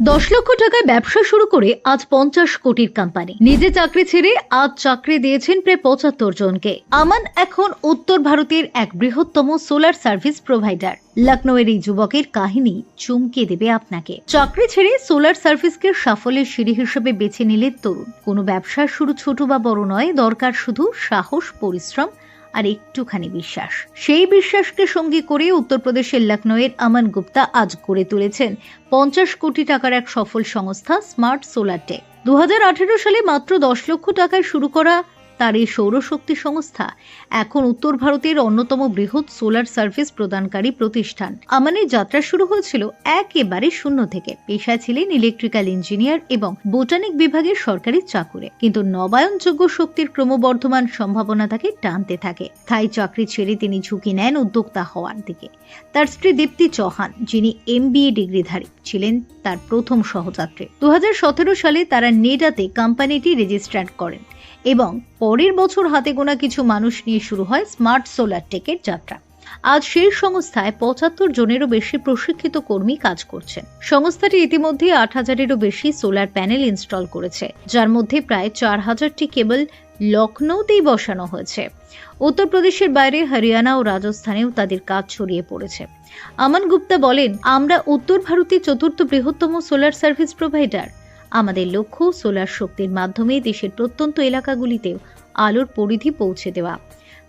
দশ লক্ষ টাকায় ব্যবসা শুরু করে আজ পঞ্চাশ কোটির কোম্পানি নিজে চাকরি ছেড়ে আজ চাকরি দিয়েছেন প্রায় পঁচাত্তর জনকে। আমান এখন উত্তর ভারতের এক বৃহত্তম সোলার সার্ভিস প্রোভাইডার লখনৌয়ের এই যুবকের কাহিনী চমকে দেবে আপনাকে। চাকরি ছেড়ে সোলার সার্ভিসকে সাফল্যের সিঁড়ি হিসেবে বেছে নিলে তরুণ। কোনো ব্যবসা শুরু ছোট বা বড় নয়, দরকার শুধু সাহস, পরিশ্রম আর একটুখানি বিশ্বাস। সেই বিশ্বাসকে সঙ্গী করে উত্তরপ্রদেশের লখনৌয়ের আমান গুপ্তা আজ গড়ে তুলেছেন পঞ্চাশ কোটি টাকার এক সফল সংস্থা স্মার্ট সোলার টেক। দু হাজার আঠেরো সালে মাত্র দশ লক্ষ টাকায় শুরু করা তার এই সৌরশক্তি সংস্থা এখন উত্তর ভারতের অন্যতম বৃহৎ সোলার সার্ভিস প্রদানকারী প্রতিষ্ঠান। আমানের যাত্রা শুরু হয়েছিল একেবারে শূন্য থেকে। পেশায় ছিলেন ইলেকট্রিক্যাল ইঞ্জিনিয়ার এবং বোটানিক বিভাগের সরকারি চাকুরে। কিন্তু নবায়নযোগ্য শক্তির ক্রমবর্ধমান সম্ভাবনা তাকে টানতে থাকে। স্থায়ী চাকরি ছেড়ে তিনি ঝুঁকি নেন উদ্যোক্তা হওয়ার দিকে। তার স্ত্রী দীপ্তি চৌহান, যিনি এমবিএ ডিগ্রিধারী, ছিলেন তার প্রথম সহযাত্রী। দু হাজার সতেরো সালে তারা নেডাতে কোম্পানিটি রেজিস্টার করেন। এবং পরের বছর হাতে গোনা কিছু মানুষ নিয়ে শুরু হয় স্মার্ট সোলার টেকের যাত্রা। আজ সেই সংস্থায় পঁচাত্তর জনেরও বেশি প্রশিক্ষিত কর্মী কাজ করছেন। সংস্থাটি ইতিমধ্যে আট হাজারেরও বেশি সোলার প্যানেল ইনস্টল করেছে, যার মধ্যে প্রায় চার হাজারটি কেবল লখনৌতেই বসানো হয়েছে। উত্তরপ্রদেশের বাইরে হরিয়ানা ও রাজস্থানেও তাদের কাজ ছড়িয়ে পড়েছে। আমান গুপ্তা বলেন, আমরা উত্তর ভারতে চতুর্থ বৃহত্তম সোলার সার্ভিস প্রোভাইডার। আমাদের লক্ষ্য সোলার শক্তির মাধ্যমে দেশের প্রত্যন্ত এলাকাগুলিতেও আলোর পরিধি পৌঁছে দেওয়া।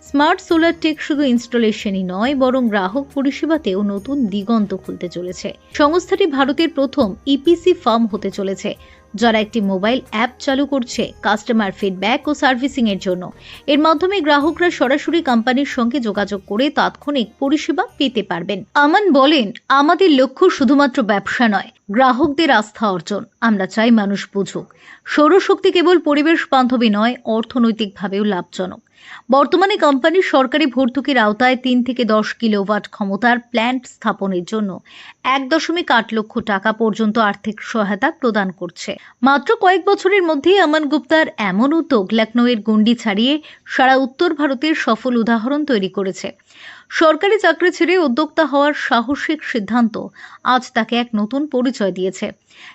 স্মার্ট সোলার টেক শুধু ইনস্টলেশনই নয়, বরং গ্রাহক পরিষেবাতেও নতুন দিগন্ত খুলতে চলেছে। সংস্থাটি ভারতের প্রথম ইপিসি ফার্ম হতে চলেছে। যারা একটি মোবাইল অ্যাপ চালু করছে কাস্টমার ফিডব্যাক ও সার্ভিসিং এর জন্য। এর মাধ্যমে গ্রাহকরা সরাসরি কোম্পানির সঙ্গে যোগাযোগ করে তাৎক্ষণিক পরিষেবা পেতে পারবেন। আমান বলেন, আমাদের লক্ষ্য শুধুমাত্র ব্যবসা নয়, গ্রাহকদের আস্থা অর্জন। আমরা চাই মানুষ বুঝুক। সৌরশক্তি কেবল পরিবেশ বান্ধবী নয়, অর্থনৈতিকভাবেও লাভজনক। বর্তমানে কোম্পানির সরকারি ভর্তুকির আওতায় তিন থেকে দশ কিলোওয়াট ক্ষমতার প্ল্যান্ট স্থাপনের জন্য এক দশমিক আট লক্ষ টাকা পর্যন্ত আর্থিক সহায়তা প্রদান করছে। মাত্র কয়েক বছরের মধ্যেই আমান গুপ্তার এমন উদ্যোগ লখনৌয়ের গণ্ডি ছাড়িয়ে সারা উত্তর ভারতের সফল উদাহরণ তৈরি করেছে। সরকারি চাকরি ছেড়ে উদ্যোক্তা হওয়ার সাহসিক সিদ্ধান্ত আজ তাকে এক নতুন পরিচয় দিয়েছে।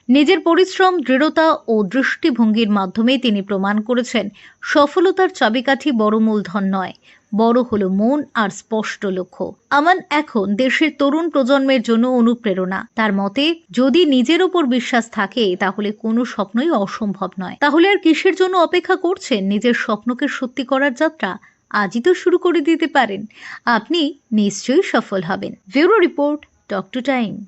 নিজের পরিশ্রম, দৃঢ়তা ও দৃষ্টিভঙ্গির মাধ্যমে তিনি প্রমাণ করেছেন, সফলতার চাবিকাঠি বড় মূলধন নয় বড় হলো মন আর স্পষ্ট লক্ষ্য। আমান এখন দেশের তরুণ প্রজন্মের জন্য অনুপ্রেরণা। তার মতে, যদি নিজের ওপর বিশ্বাস থাকে, তাহলে কোনো স্বপ্নই অসম্ভব নয়। তাহলে আর কিসের জন্য অপেক্ষা করছেন? নিজের স্বপ্নকে সত্যি করার যাত্রা আজই তো শুরু করে দিতে পারেন। আপনি নিশ্চয়ই সফল হবেন। Bureau report talk to Times.